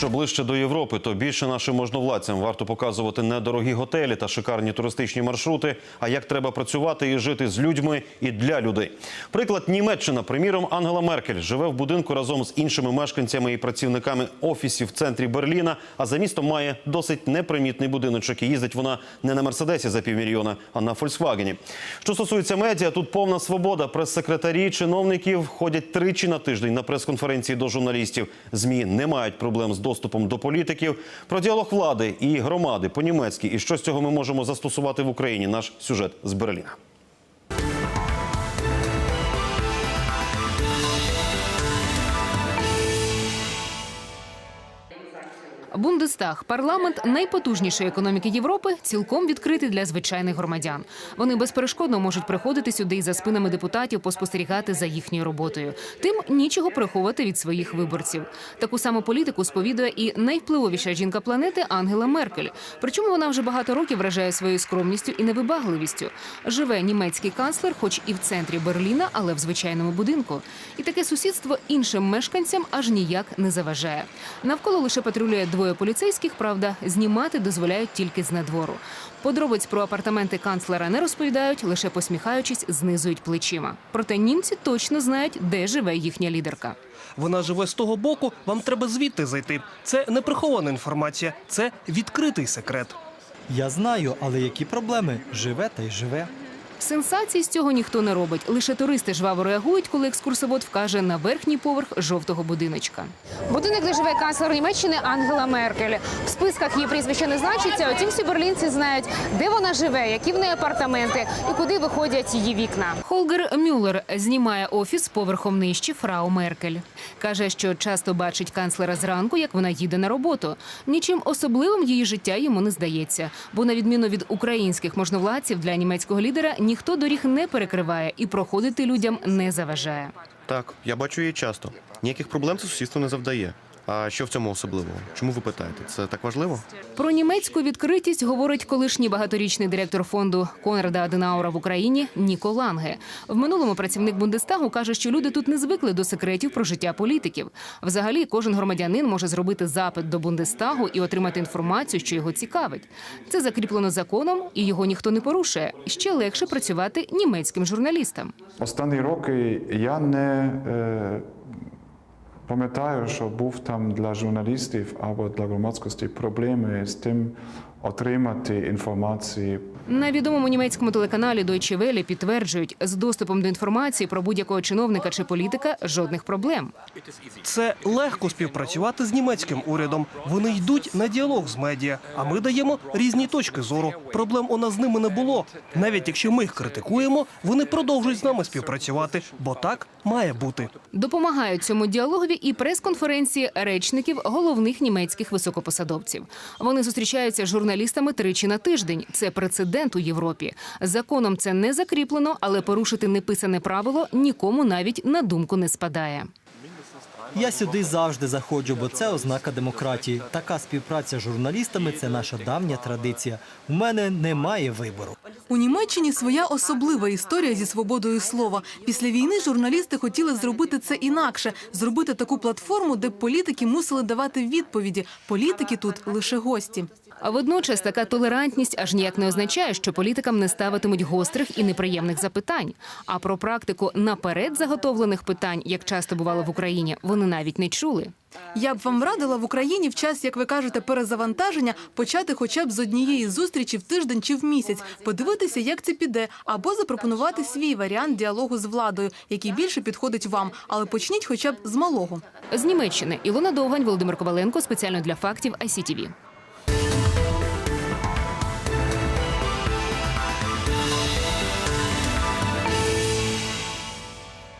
Що ближче до Європи, то більше нашим можновладцям варто показувати не дорогі готелі та шикарні туристичні маршрути, а як треба працювати і жити з людьми і для людей. Приклад Німеччина. Приміром, Ангела Меркель живе в будинку разом з іншими мешканцями і працівниками офісів в центрі Берліна. А за містом має досить непримітний будиночок. І їздить вона не на мерседесі за півмільйона, а на Фольксвагені. Що стосується медіа, тут повна свобода. Прес-секретарі чиновників ходять тричі на тиждень на прес-конференції до журналістів. Змі не мають проблем з доступом до політиків. Про діалог влади і громади по-німецьки. І що з цього ми можемо застосувати в Україні? Наш сюжет з Берліна. Бундестаг, парламент найпотужнішої економіки Європи, цілком відкритий для звичайних громадян. Вони безперешкодно можуть приходити сюди і за спинами депутатів поспостерігати за їхньою роботою. Тим нічого приховувати від своїх виборців. Таку саму політику сповідує і найвпливовіша жінка планети Ангела Меркель. Причому вона вже багато років вражає своєю скромністю і невибагливістю. Живе німецький канцлер, хоч і в центрі Берліна, але в звичайному будинку. І таке сусідство іншим мешканцям аж ніяк не заважає. Навколо лише патрулює двоє поліцейських. Правда, знімати дозволяють тільки з надвору. Подробиць про апартаменти канцлера не розповідають, лише посміхаючись, знизують плечима. Проте німці точно знають, де живе їхня лідерка. Вона живе з того боку, вам треба звідти зайти. Це не прихована інформація, це відкритий секрет. Я знаю, але які проблеми? Живе та й живе. Сенсацій з цього ніхто не робить. Лише туристи жваво реагують, коли екскурсовод вкаже на верхній поверх жовтого будиночка. Будинок, де живе канцлер Німеччини Ангела Меркель. В списках її прізвище не значиться. Утім, всі берлінці знають, де вона живе, які в неї апартаменти і куди виходять її вікна. Холгер Мюллер знімає офіс поверхом нижче фрау Меркель. Каже, що часто бачить канцлера зранку, як вона їде на роботу. Нічим особливим її життя йому не здається. Бо, на відміну від українських можновладців, для німецького лідера ніхто доріг не перекриває і проходити людям не заважає. Так, я бачу її часто. Ніяких проблем це сусідство не завдає. А що в цьому особливого? Чому ви питаєте? Це так важливо? Про німецьку відкритість говорить колишній багаторічний директор фонду Конрада Аденаура в Україні Ніко Ланге. В минулому працівник Бундестагу каже, що люди тут не звикли до секретів про життя політиків. Взагалі, кожен громадянин може зробити запит до Бундестагу і отримати інформацію, що його цікавить. Це закріплено законом, і його ніхто не порушує. Ще легше працювати німецьким журналістам. Останні роки я не е, пам'ятаю, що був там для журналістів або для громадськості проблеми з тим отримати інформацію На відомому німецькому телеканалі Deutsche Welle підтверджують, з доступом до інформації про будь-якого чиновника чи політика жодних проблем. Це легко співпрацювати з німецьким урядом. Вони йдуть на діалог з медіа, а ми даємо різні точки зору. Проблем у нас з ними не було. Навіть якщо ми їх критикуємо, вони продовжують з нами співпрацювати, бо так має бути. Допомагають цьому діалогові і прес-конференції речників головних німецьких високопосадовців. Вони зустрічаються з журналістами тричі на тиждень. Це прецедент у Європі. Законом це не закріплено, але порушити неписане правило нікому навіть на думку не спадає. Я сюди завжди заходжу, бо це ознака демократії. Така співпраця з журналістами це наша давня традиція. У мене немає вибору. У Німеччині своя особлива історія зі свободою слова. Після війни журналісти хотіли зробити це інакше, зробити таку платформу, де політики мусили давати відповіді. Політики тут лише гості. А водночас така толерантність аж ніяк не означає, що політикам не ставитимуть гострих і неприємних запитань. А про практику наперед заготовлених питань, як часто бувало в Україні, вони навіть не чули. Я б вам радила в Україні в час, як ви кажете, перезавантаження почати хоча б з однієї зустрічі в тиждень чи в місяць, подивитися, як це піде, або запропонувати свій варіант діалогу з владою, який більше підходить вам. Але почніть хоча б з малого. З Німеччини Ілона Довгань, Володимир Коваленко спеціально для фактів ICTV.